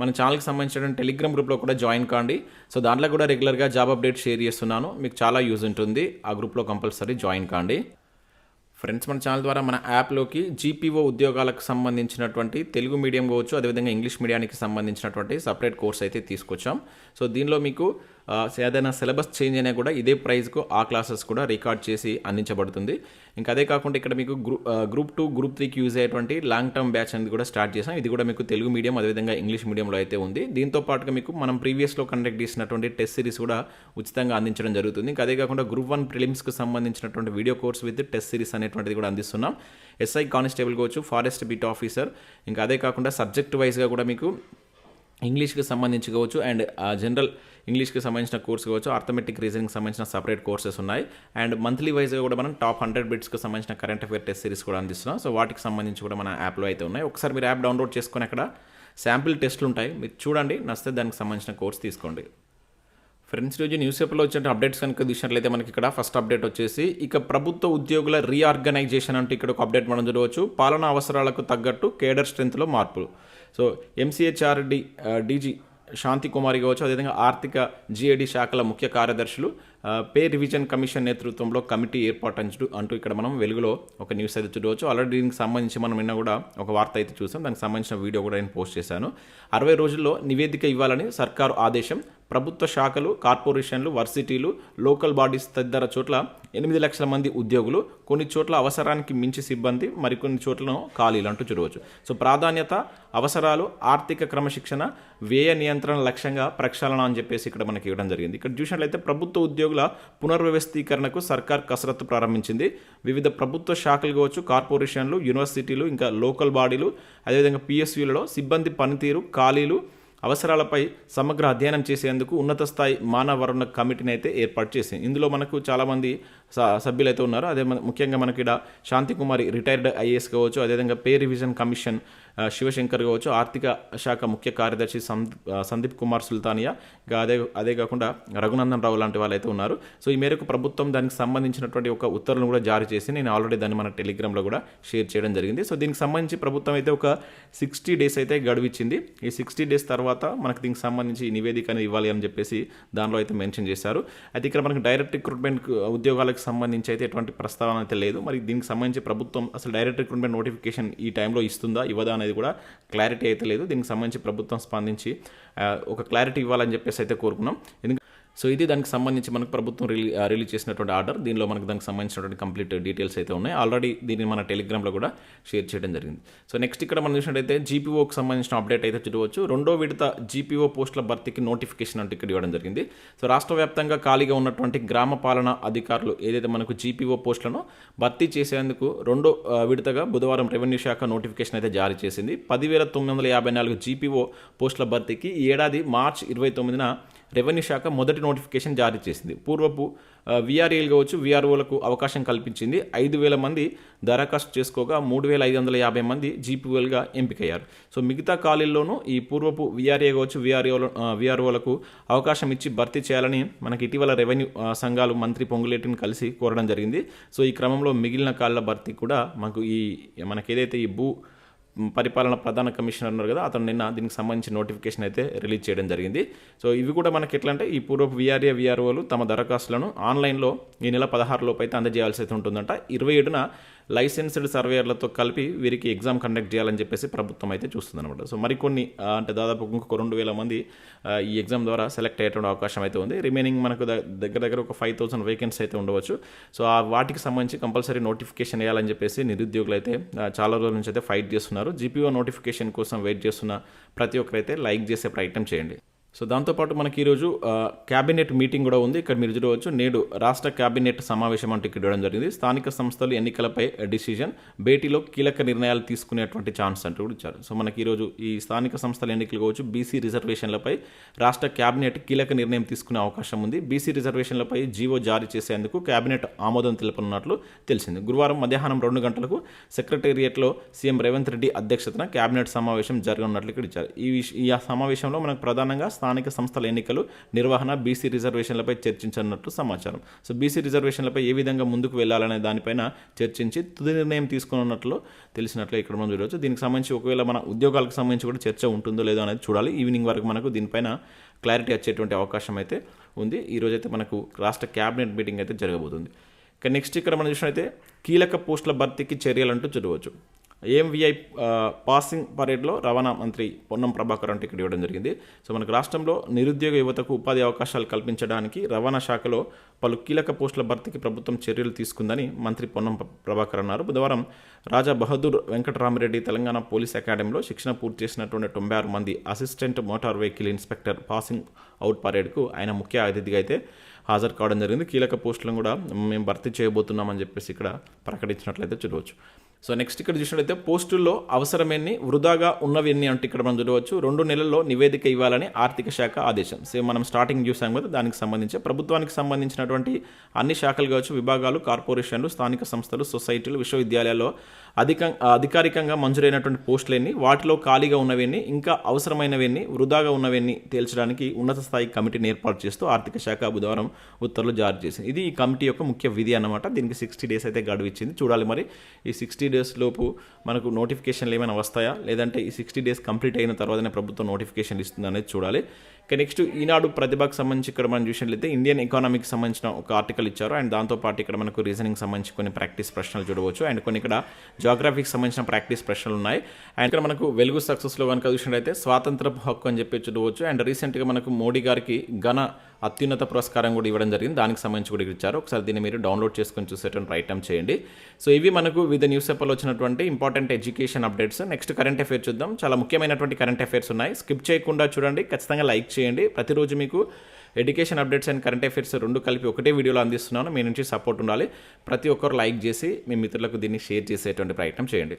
మన ఛానల్కి సంబంధించిన టెలిగ్రామ్ గ్రూప్లో కూడా జాయిన్ కాండి. సో దాంట్లో కూడా రెగ్యులర్గా జాబ్ అప్డేట్ షేర్ చేస్తున్నాను. మీకు చాలా యూజ్ ఉంటుంది. ఆ గ్రూప్లో కంపల్సరీ జాయిన్ కాండి. ఫ్రెండ్స్ మన ఛానల్ ద్వారా మన యాప్లోకి జీపీఓ ఉద్యోగాలకు సంబంధించినటువంటి తెలుగు మీడియం కావచ్చు అదేవిధంగా ఇంగ్లీష్ మీడియానికి సంబంధించినటువంటి సపరేట్ కోర్స్ అయితే తీసుకొచ్చాం. సో దీనిలో మీకు ఏదైనా సిలబస్ చేంజ్ అయినా కూడా ఇదే ప్రైస్కు ఆ క్లాసెస్ కూడా రికార్డ్ చేసి అందించబడుతుంది. ఇంకా అదే కాకుండా ఇక్కడ మీకు గ్రూప్ గ్రూప్ టూ గ్రూప్ త్రీకి యూజ్ అయ్యేటువంటి లాంగ్ టర్మ్ బ్యాచ్ అనేది కూడా స్టార్ట్ చేసాం ఇది కూడా మీకు తెలుగు మీడియం అదేవిధంగా ఇంగ్లీష్ మీడియంలో అయితే ఉంది. దీంతో పాటుగా మీకు మనం ప్రీవియస్లో కండక్ట్ చేసినటువంటి టెస్ట్ సిరీస్ కూడా ఉచితంగా అందించడం జరుగుతుంది. ఇంకా అదే కాకుండా గ్రూప్ వన్ ప్రిలిమ్స్కి సంబంధించినటువంటి video course with test series అనేటువంటిది కూడా అందిస్తున్నాం. ఎస్ఐ కానిస్టేబుల్ కావచ్చు ఫారెస్ట్ బీట్ ఆఫీసర్ ఇంకా అదే కాకుండా సబ్జెక్ట్ వైజ్గా కూడా మీకు ఇంగ్లీష్కి సంబంధించి కావచ్చు అండ్ జనరల్ ఇంగ్లీష్కి సంబంధించిన కోర్స్ కావచ్చు ఆర్థమెటిక్ రీజనింగ్ సంబంధించిన సపరేట్ కోర్సెస్ ఉన్నాయి. అండ్ మంత్లీ వైజ్గా కూడా మనం టాప్ హండ్రెడ్ బిట్స్కి సంబంధించిన కరెంట్ అఫేర్ టెస్ట్ సిరీస్ కూడా అందిస్తున్నాం. సో వాటికి సంబంధించి కూడా మన యాప్లో అయితే ఉన్నాయి. ఒకసారి మీరు యాప్ డౌన్లోడ్ చేసుకొని అక్కడ శాంపిల్ టెస్ట్లు ఉంటాయి. మీరు చూడండి నచ్చితే దానికి సంబంధించిన కోర్స్ తీసుకోండి. ఫ్రెండ్స్ రోజు న్యూస్ పేపర్లో వచ్చిన అప్డేట్స్ కనుక చూసినట్లయితే మనకి ఇక్కడ ఫస్ట్ అప్డేట్ వచ్చేసి ఇక ప్రభుత్వ ఉద్యోగుల రీఆర్గనైజేషన్ అంటూ ఇక్కడ ఒక అప్డేట్ మనం చూడవచ్చు. పాలనా అవసరాలకు తగ్గట్టు కేడర్ స్ట్రెంత్లో మార్పులు. So MCHRD DG Shanti Kumari కావచ్చు అదేవిధంగా ఆర్థిక జిఏడి శాఖల ముఖ్య కార్యదర్శులు పే రివిజన్ కమిషన్ నేతృత్వంలో కమిటీ ఏర్పాటు అంచు అంటూ ఇక్కడ మనం వెలుగులో ఒక న్యూస్ అయితే చూడవచ్చు. ఆల్రెడీ దీనికి సంబంధించి మనం నిన్న కూడా ఒక వార్త అయితే చూసాం. దానికి సంబంధించిన వీడియో కూడా నేను పోస్ట్ చేశాను. అరవై రోజుల్లో నివేదిక ఇవ్వాలని సర్కారు ఆదేశం ప్రభుత్వ శాఖలు కార్పొరేషన్లు వర్సిటీలు లోకల్ బాడీస్ తదితర చోట్ల ఎనిమిది లక్షల మంది ఉద్యోగులు కొన్ని చోట్ల అవసరానికి మించి సిబ్బంది మరికొన్ని చోట్లను ఖాళీలు అంటూ చూడవచ్చు. సో ప్రాధాన్యత అవసరాలు ఆర్థిక క్రమశిక్షణ వ్యయ నియంత్రణ లక్ష్యంగా ప్రక్షాళన అని చెప్పేసి ఇక్కడ మనకి ఇవ్వడం జరిగింది. ఇక్కడ చూసినట్లయితే ప్రభుత్వ ఉద్యోగుల పునర్వ్యవస్థీకరణకు సర్కార్ కసరత్తు ప్రారంభించింది. వివిధ ప్రభుత్వ శాఖలు కావచ్చు కార్పొరేషన్లు యూనివర్సిటీలు ఇంకా లోకల్ బాడీలు అదేవిధంగా పిఎస్యులలో సిబ్బంది పనితీరు ఖాళీలు అవసరాలపై సమగ్ర అధ్యయనం చేసేందుకు ఉన్నత స్థాయి మానవ వనరుల కమిటీని అయితే ఏర్పాటు చేసింది. ఇందులో మనకు చాలామంది స- ఉన్నారు. అదే ముఖ్యంగా మనకి ఇక్కడ శాంతికుమారి రిటైర్డ్ ఐఏఎస్ కావచ్చు అదేవిధంగా పే రివిజన్ కమిషన్ శివశంకర్ కావచ్చు ఆర్థిక శాఖ ముఖ్య కార్యదర్శి సంద్ సందీప్ కుమార్ సుల్తానియా ఇంకా అదే అదే కాకుండా రఘునందన్ రావు లాంటి వాళ్ళు అయితే ఉన్నారు. సో ఈ మేరకు ప్రభుత్వం దానికి సంబంధించినటువంటి ఒక ఉత్తర్వులను కూడా జారీ చేసి నేను ఆల్రెడీ దాన్ని మన టెలిగ్రామ్లో కూడా షేర్ చేయడం జరిగింది. సో దీనికి సంబంధించి ప్రభుత్వం అయితే ఒక సిక్స్టీ డేస్ అయితే గడువిచ్చింది. ఈ సిక్స్టీ డేస్ తర్వాత మనకు దీనికి సంబంధించి నివేదిక అనేది ఇవ్వాలి అని చెప్పేసి దానిలో అయితే మెన్షన్ చేశారు. అయితే ఇక్కడ మనకు డైరెక్ట్ రిక్రూట్మెంట్ ఉద్యోగాలకు సంబంధించి అయితే ఎటువంటి ప్రస్తావన అయితే లేదు. మరి దీనికి సంబంధించి ప్రభుత్వం అసలు డైరెక్ట్ రిక్రూట్మెంట్ నోటిఫికేషన్ ఈ టైంలో ఇస్తుందా? ఇవ్వదా అనేది కూడా క్లారిటీ అయితే లేదు. దీనికి సంబంధించి ప్రభుత్వం స్పందించి ఒక క్లారిటీ ఇవ్వాలని చెప్పేసి అయితే కోరుకున్నాం. ఎందుకంటే సో ఇది దానికి సంబంధించి మనకు ప్రభుత్వం రిలీ రిలీజ్ చేసినటువంటి ఆర్డర్. దీనిలో మనకు దానికి సంబంధించినటువంటి కంప్లీట్ డీటెయిల్స్ అయితే ఉన్నాయి. ఆల్రెడీ దీన్ని మన టెలిగ్రామ్లో కూడా షేర్ చేయడం జరిగింది. సో నెక్స్ట్ ఇక్కడ మనం చూసినట్టయితే జీపీఓకి సంబంధించిన అప్డేట్ అయితే చూడవచ్చు. రెండో విడత జీపీఓ పోస్టుల భర్తీకి నోటిఫికేషన్ అంటే ఇక్కడ ఇవ్వడం జరిగింది. సో రాష్ట్ర వ్యాప్తంగా ఖాళీగా ఉన్నటువంటి గ్రామ పాలనా అధికారులు ఏదైతే మనకు జీపీఓ పోస్టులను భర్తీ చేసేందుకు రెండో విడతగా బుధవారం రెవెన్యూ శాఖ నోటిఫికేషన్ అయితే జారీ చేసింది. పదివేల తొమ్మిది వందల యాభై నాలుగు జీపీఓ పోస్టుల భర్తీకి ఈ ఏడాది మార్చ్ ఇరవై తొమ్మిదిన రెవెన్యూ శాఖ మొదటి నోటిఫికేషన్ జారీ చేసింది. పూర్వపు విఆర్ఏలు కావచ్చు విఆర్ఓలకు అవకాశం కల్పించింది. ఐదు వేల మంది దరఖాస్తు చేసుకోగా మూడు వేల ఐదు వందల యాభై మంది జీపీఓలుగా ఎంపికయ్యారు. సో మిగతా ఖాళీల్లోనూ ఈ పూర్వపు విఆర్ఏ కావచ్చు విఆర్ఓల విఆర్ఓలకు అవకాశం ఇచ్చి భర్తీ చేయాలని మనకి ఇటీవల రెవెన్యూ సంఘాలు మంత్రి పొంగులేటిని కలిసి కోరడం జరిగింది. సో ఈ క్రమంలో మిగిలిన కాళ్ళ భర్తీ కూడా మనకు ఈ మనకి ఏదైతే ఈ భూ పరిపాలన ప్రధాన కమిషనర్ ఉన్నారు కదా అతను నిన్న దీనికి సంబంధించి నోటిఫికేషన్ అయితే రిలీజ్ చేయడం జరిగింది. సో ఇవి కూడా మనకి ఎట్లా అంటే ఈ పూర్వపు విఆర్ఏ విఆర్ఓలు తమ దరఖాస్తులను ఆన్లైన్లో ఈ నెల పదహారు లోపు అయితే అందజేయాల్సి అయితే ఉంటుందంట. ఇరవై ఏడున లైసెన్స్డ్ సర్వేయర్లతో కలిపి వీరికి ఎగ్జామ్ కండక్ట్ చేయాలని చెప్పేసి ప్రభుత్వం అయితే చూస్తుంది అనమాట సో మరికొన్ని అంటే దాదాపు ఇంకొక రెండు వేల మంది ఈ ఎగ్జామ్ ద్వారా సెలెక్ట్ అయ్యేటువంటి అవకాశం అయితే ఉంది. రిమైనింగ్ మనకు దగ్గర దగ్గర ఒక ఫైవ్ థౌసండ్ వేకెన్సీ అయితే ఉండవచ్చు. సో ఆ వాటికి సంబంధించి కంపల్సరీ నోటిఫికేషన్ వేయాలని చెప్పేసి నిరుద్యోగులు అయితే చాలా రోజుల నుంచి అయితే ఫైట్ చేస్తున్నారు. జీపీఓ నోటిఫికేషన్ కోసం వెయిట్ చేస్తున్న ప్రతి ఒక్కరైతే లైక్ చేసే ప్రయత్నం చేయండి. సో దాంతోపాటు మనకి ఈరోజు క్యాబినెట్ మీటింగ్ కూడా ఉంది. ఇక్కడ మీరు చూడవచ్చు నేడు రాష్ట్ర క్యాబినెట్ సమావేశం అంటూ ఇక్కడ ఇవ్వడం జరిగింది. స్థానిక సంస్థలు ఎన్నికలపై డిసిజన్ భేటీలో కీలక నిర్ణయాలు తీసుకునేటువంటి ఛాన్స్ అంటూ కూడా ఇచ్చారు. సో మనకి ఈరోజు ఈ స్థానిక సంస్థల ఎన్నికలు కావచ్చు బీసీ రిజర్వేషన్లపై రాష్ట్ర క్యాబినెట్ కీలక నిర్ణయం తీసుకునే అవకాశం ఉంది. బీసీ రిజర్వేషన్లపై జీవో జారీ చేసేందుకు క్యాబినెట్ ఆమోదం తెలుపనున్నట్లు తెలిసింది. గురువారం మధ్యాహ్నం రెండు గంటలకు సెక్రటేరియట్లో సీఎం రేవంత్ రెడ్డి అధ్యక్షతన క్యాబినెట్ సమావేశం జరగనున్నట్లు ఇక్కడ ఇచ్చారు. ఈ విష ఈ సమావేశంలో మనకు ప్రధానంగా స్థానిక సంస్థల ఎన్నికలు నిర్వహణ బీసీ రిజర్వేషన్లపై చర్చించనున్నట్లు సమాచారం. సో బీసీ రిజర్వేషన్లపై ఏ విధంగా ముందుకు వెళ్ళాలనే దానిపైన చర్చించి తుది నిర్ణయం తీసుకున్నట్లు తెలిసినట్లు ఇక్కడ మనం చూడవచ్చు. దీనికి సంబంధించి ఒకవేళ మన ఉద్యోగాలకు సంబంధించి కూడా చర్చ ఉంటుందో లేదో అనేది చూడాలి. ఈవినింగ్ వరకు మనకు దీనిపైన క్లారిటీ వచ్చేటువంటి అవకాశం అయితే ఉంది. ఈరోజైతే మనకు రాష్ట్ర క్యాబినెట్ మీటింగ్ అయితే జరగబోతుంది. ఇక నెక్స్ట్ ఇక్కడ మనం చూసినైతే కీలక పోస్టుల భర్తీకి చర్యలంటూ చూడవచ్చు. ఏఎంవిఐ పాసింగ్ పరేడ్లో రవాణా మంత్రి పొన్నం ప్రభాకర్ అంటే ఇక్కడ ఇవ్వడం జరిగింది. సో మనకు రాష్ట్రంలో నిరుద్యోగ యువతకు ఉపాధి అవకాశాలు కల్పించడానికి రవాణా శాఖలో పలు కీలక పోస్టుల భర్తీకి ప్రభుత్వం చర్యలు తీసుకుందని మంత్రి పొన్నం ప్రభాకర్ అన్నారు. బుధవారం రాజా బహదూర్ వెంకటరామిరెడ్డి తెలంగాణ పోలీస్ అకాడమీలో శిక్షణ పూర్తి చేసినటువంటి తొంభై ఆరు మంది assistant motor vehicle inspector passing out పరేడ్కు ఆయన ముఖ్య అతిథిగా అయితే హాజరు కావడం జరిగింది. కీలక పోస్టులను కూడా మేము భర్తీ చేయబోతున్నామని చెప్పేసి ఇక్కడ ప్రకటించినట్లయితే చూడవచ్చు. సో నెక్స్ట్ ఇక్కడ చూసినట్లయితే పోస్టుల్లో అవసరమేన్ని వృధాగా ఉన్నవి ఎన్ని అంటే ఇక్కడ మనం చూడవచ్చు. రెండు నెలల్లో నివేదిక ఇవ్వాలని ఆర్థిక శాఖ ఆదేశం. సేమ్ మనం స్టార్టింగ్ చూసాం కదా దానికి సంబంధించి. ప్రభుత్వానికి సంబంధించినటువంటి అన్ని శాఖలు కావచ్చు విభాగాలు కార్పొరేషన్లు స్థానిక సంస్థలు సొసైటీలు విశ్వవిద్యాలయాల్లో అధిక అధికారికంగా మంజూరైనటువంటి పోస్టులన్నీ వాటిలో ఖాళీగా ఉన్నవన్నీ ఇంకా అవసరమైనవన్నీ వృధాగా ఉన్నవన్నీ తేల్చడానికి ఉన్నత స్థాయి కమిటీని ఏర్పాటు చేస్తూ ఆర్థిక శాఖ బుధవారం ఉత్తర్వులు జారీ చేసింది. ఇది ఈ కమిటీ యొక్క ముఖ్య విధి అన్నమాట. దీనికి సిక్స్టీ డేస్ అయితే గడువు ఇచ్చింది. చూడాలి మరి ఈ సిక్స్టీ డేస్ లోపు మనకు నోటిఫికేషన్లు ఏమైనా వస్తాయా? లేదంటే ఈ సిక్స్టీ డేస్ కంప్లీట్ అయిన తర్వాతనే ప్రభుత్వం నోటిఫికేషన్ ఇస్తుంది అనేది చూడాలి. ఇక నెక్స్ట్ ఈనాడు ప్రతిభకు సంబంధించి ఇక్కడ మనం చూసినట్లయితే ఇండియన్ ఎకానమీకి సంబంధించిన ఒక ఆర్టికల్ ఇచ్చారు. అండ్ దాంతోపాటు ఇక్కడ మనకు రీజనింగ్ సంబంధించి కొన్ని ప్రాక్టీస్ ప్రశ్నలు చూడవచ్చు. అండ్ కొన్ని ఇక్కడ జాగ్రఫీకి సంబంధించిన ప్రాక్టీస్ ప్రశ్నలు ఉన్నాయి. అండ్ ఇక్కడ మనకు వెలుగు సక్సెస్లో కనుక చూసినట్టయితే స్వాతంత్రపు హక్కు అని చెప్పి చూడవచ్చు. అండ్ రీసెంట్గా మనకు మోడీ గారికి ఘన అత్యున్నత పురస్కారం కూడా ఇవ్వడం జరిగింది. దానికి సంబంధించి కూడా ఇచ్చారు. ఒకసారి దీన్ని మీరు డౌన్లోడ్ చేసుకొని చూసేటువంటి ప్రయత్నం చేయండి. సో ఇవి మనకు వివిధ న్యూస్ పేపర్లో వచ్చినటువంటి important education updates. Next current affairs చూద్దాం. చాలా ముఖ్యమైనటువంటి కరెంట్ అఫైర్స్ ఉన్నాయి. స్కిప్ చేయకుండా చూడండి. ఖచ్చితంగా లైక్ చేయండి. ప్రతిరోజు మీకు education updates and current affairs రెండు కలిపి ఒకటే వీడియోలో అందిస్తున్నాను. మీ నుంచి సపోర్ట్ ఉండాలి. ప్రతి ఒక్కరు లైక్ చేసి మీ మిత్రులకు దీన్ని షేర్ చేసేటువంటి ప్రయత్నం చేయండి.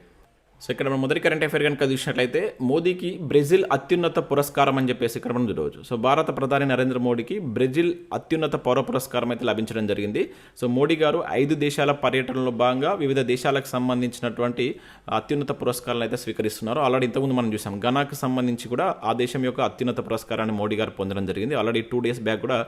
సో ఇక్కడ మనం మొదటి కరెంట్ అఫైర్ కనుక చూసినట్లయితే మోదీకి బ్రెజిల్ అత్యున్నత పురస్కారం అని చెప్పేసి ఇక్కడ మనం చూడవచ్చు. సో భారత ప్రధాని నరేంద్ర మోడీకి బ్రెజిల్ అత్యున్నత పౌర పురస్కారం అయితే లభించడం జరిగింది. సో మోడీ గారు ఐదు దేశాల పర్యటనలో భాగంగా వివిధ దేశాలకు సంబంధించినటువంటి అత్యున్నత పురస్కారాలను అయితే స్వీకరిస్తున్నారు. ఆల్రెడీ ఇంతకుముందు మనం చూసాం ఘనాకు సంబంధించి కూడా ఆ దేశం యొక్క అత్యున్నత పురస్కారాన్ని మోడీ గారు పొందడం జరిగింది. ఆల్రెడీ టూ డేస్ బ్యాక్ కూడా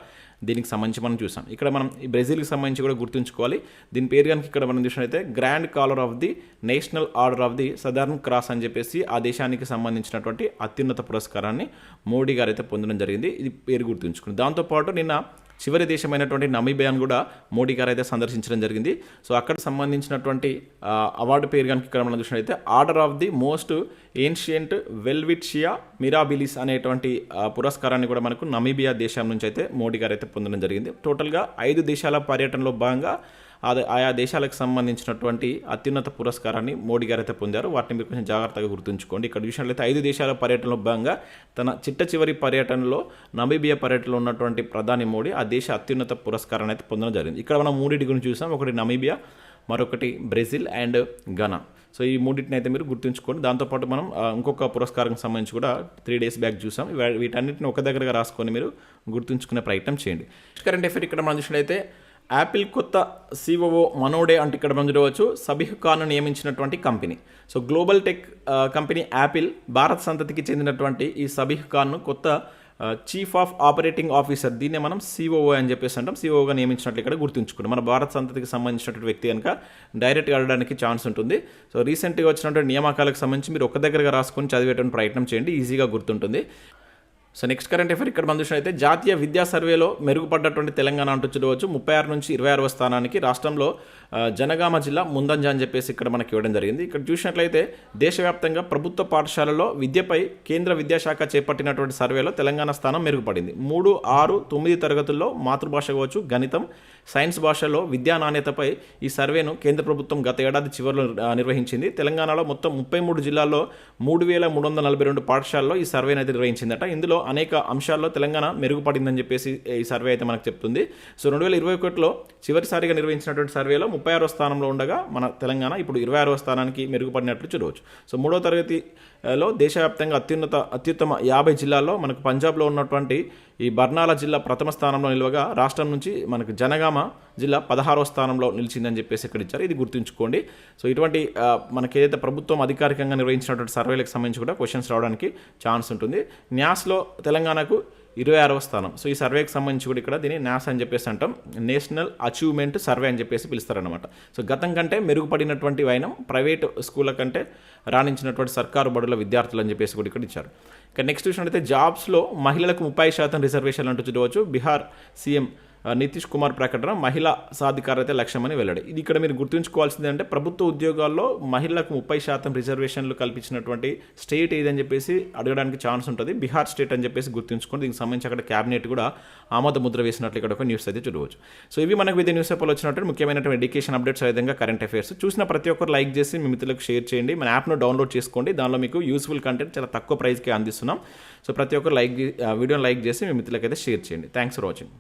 దీనికి సంబంధించి మనం చూసాం. ఇక్కడ మనం ఈ బ్రెజిల్కి సంబంధించి కూడా గుర్తుంచుకోవాలి. దీని పేరు కనుక ఇక్కడ మనం చూసినట్లయితే grand collar of the national order of the southern cross అని చెప్పేసి ఆ దేశానికి సంబంధించినటువంటి అత్యున్నత పురస్కారాన్ని మోడీ గారు అయితే పొందడం జరిగింది. ఇది పేరు గుర్తుంచుకుని దాంతోపాటు నిన్న చివరి దేశమైనటువంటి నమీబియాను కూడా మోడీ గారు అయితే సందర్శించడం జరిగింది. సో అక్కడ సంబంధించినటువంటి అవార్డు పేరు కనుక ఇక్కడ మనం చూసినట్లయితే order of the most ancient welwitschia mirabilis అనేటువంటి పురస్కారాన్ని కూడా మనకు నమీబియా దేశం నుంచి అయితే మోడీ గారు అయితే పొందడం జరిగింది. టోటల్గా ఐదు దేశాల పర్యటనలో భాగంగా ఆయా దేశాలకు సంబంధించినటువంటి అత్యున్నత పురస్కారాన్ని మోడీ గారు అయితే పొందారు. వాటిని మీరు కొంచెం జాగ్రత్తగా గుర్తుంచుకోండి. ఇక్కడ చూసినట్లయితే ఐదు దేశాల పర్యటనలో భాగంగా తన చిట్ట చివరి పర్యటనలో నమీబియా పర్యటనలో ఉన్నటువంటి ప్రధాని మోడీ ఆ దేశ అత్యున్నత పురస్కారాన్ని అయితే పొందడం జరిగింది. ఇక్కడ మనం మూడింటి గురించి చూసాం. ఒకటి నమీబియా మరొకటి బ్రెజిల్ అండ్ ఘనా. సో ఈ మూడింటిని అయితే మీరు గుర్తుంచుకోండి. దాంతోపాటు మనం ఇంకొక పురస్కారం సంబంధించి కూడా త్రీ డేస్ బ్యాక్ చూసాం. వీటన్నిటిని ఒక దగ్గరగా రాసుకొని మీరు గుర్తుంచుకునే ప్రయత్నం చేయండి. కరెంట్ అఫేర్ ఇక్కడ మనం చూసినట్లయితే యాపిల్ కొత్త సిఓఓ మనోడే అంటే ఇక్కడ మనం చూడవచ్చు. సబీహ్ ఖాన్ నియమించినటువంటి company. So global tech company Apple Bharat సంతతికి చెందినటువంటి ఈ సబీహ్ ఖాన్ను కొత్త చీఫ్ ఆఫ్ ఆపరేటింగ్ ఆఫీసర్. దీన్నే మనం సిఓఓ అని చెప్పేసి అంటాం. సిఓఓగా నియమించినట్లు ఇక్కడ గుర్తుంచుకోండి. మన భారత్ సంతతికి సంబంధించినటువంటి వ్యక్తి కనుక డైరెక్ట్గా అడగడానికి ఛాన్స్ ఉంటుంది. సో రీసెంట్గా వచ్చినటువంటి నియామకాలకు సంబంధించి మీరు ఒక దగ్గరగా రాసుకొని చదివేటువంటి ప్రయత్నం చేయండి. ఈజీగా గుర్తుంటుంది. సో నెక్స్ట్ కరెంట్ అఫేర్ ఇక్కడ మనం చూసినట్లయితే జాతీయ విద్యా సర్వేలో మెరుగుపడ్డటువంటి తెలంగాణ అంటూ చూడవచ్చు. ముప్పై ఆరు నుంచి ఇరవై ఆరవ స్థానానికి రాష్ట్రంలో జనగామ జిల్లా ముందంజ అని చెప్పేసి ఇక్కడ మనకి ఇవ్వడం జరిగింది. ఇక్కడ చూసినట్లయితే దేశవ్యాప్తంగా ప్రభుత్వ పాఠశాలలో విద్యపై కేంద్ర విద్యాశాఖ చేపట్టినటువంటి సర్వేలో తెలంగాణ స్థానం మెరుగుపడింది. మూడు ఆరు తొమ్మిది తరగతుల్లో మాతృభాష కావచ్చు గణితం సైన్స్ భాషలో విద్యా నాణ్యతపై ఈ సర్వేను కేంద్ర ప్రభుత్వం గత ఏడాది చివరిలో నిర్వహించింది. తెలంగాణలో మొత్తం ముప్పై మూడు జిల్లాల్లో మూడు వేల మూడు వందల నలభై రెండు పాఠశాలలో ఈ సర్వేను అయితే నిర్వహించిందట. ఇందులో అనేక అంశాల్లో తెలంగాణ మెరుగుపడిందని చెప్పేసి ఈ సర్వే అయితే మనకు చెప్తుంది. సో రెండు వేల ఇరవై ఒకటిలో చివరిసారిగా నిర్వహించినటువంటి సర్వేలో ముప్పై ఆరో స్థానంలో ఉండగా మన తెలంగాణ ఇప్పుడు ఇరవై ఆరో స్థానానికి మెరుగుపడినట్లు చూడవచ్చు. సో మూడో తరగతిలో దేశవ్యాప్తంగా అత్యున్నత అత్యుత్తమ యాభై జిల్లాల్లో మనకు పంజాబ్లో ఉన్నటువంటి ఈ బర్నాల జిల్లా ప్రథమ స్థానంలో నిలవగా రాష్ట్రం నుంచి మనకు జనగామ జిల్లా పదహారో స్థానంలో నిలిచిందని చెప్పేసి ఇక్కడ ఇచ్చారు. ఇది గుర్తుంచుకోండి. సో ఇటువంటి మనకి ఏదైతే ప్రభుత్వం అధికారికంగా నిర్వహించినటువంటి సర్వేలకు సంబంధించి కూడా క్వశ్చన్స్ రావడానికి ఛాన్స్ ఉంటుంది. న్యాస్లో తెలంగాణకు ఇరవై ఆరవ స్థానం. సో ఈ సర్వేకి సంబంధించి కూడా ఇక్కడ దీన్ని నాస్ అని చెప్పేసి అంటాం. నేషనల్ అచీవ్మెంట్ సర్వే అని చెప్పేసి పిలుస్తారనమాట సో గతం కంటే మెరుగుపడినటువంటి వైనం ప్రైవేట్ స్కూళ్ళ కంటే రాణించినటువంటి సర్కారు బడుల విద్యార్థులు అని చెప్పేసి కూడా ఇక్కడ ఇచ్చారు. ఇక నెక్స్ట్ అయితే జాబ్స్లో మహిళలకు ముప్పై శాతం రిజర్వేషన్లు అంటూ చూడవచ్చు. బీహార్ సీఎం నితీష్ కుమార్ ప్రకటన మహిళా సాధికారత లక్ష్యమని వెల్లడి. ఇది ఇక్కడ మీరు గుర్తుంచుకోవాల్సింది అంటే ప్రభుత్వ ఉద్యోగాల్లో మహిళలకు ముప్పై శాతం రిజర్వేషన్లు కల్పించినటువంటి స్టేట్ ఏదని చెప్పేసి అడగడానికి ఛాన్స్ ఉంటుంది. బీహార్ స్టేట్ అని చెప్పేసి గుర్తుంచుకోండి. దీనికి సంబంధించి అక్కడ క్యాబినెట్ కూడా ఆమోద ముద్ర వేసినట్లు ఇక్కడ ఒక న్యూస్ అయితే చూడవచ్చు. సో ఇవి మనకు వివిధ న్యూస్ పేపర్లో వచ్చినట్టు ముఖ్యమైనటువంటి ఎడ్యుకేషన్ అప్డేట్స్ విధంగా కరెంట్ అఫైర్స్. చూసిన ప్రతి ఒక్కరు లైక్ చేసి మీ మిత్రులకు షేర్ చేయండి. మన యాప్ను డౌన్లోడ్ చేసుకోండి. దానిలో మీకు యూస్ఫుల్ కంటెంట్ చాలా తక్కువ ప్రైస్కి అందిస్తున్నాం. సో ప్రతి ఒక్కరు లైక్ వీడియోని లైక్ చేసి మీ మిత్రులకైతే షేర్ చేయండి. Thanks for watching.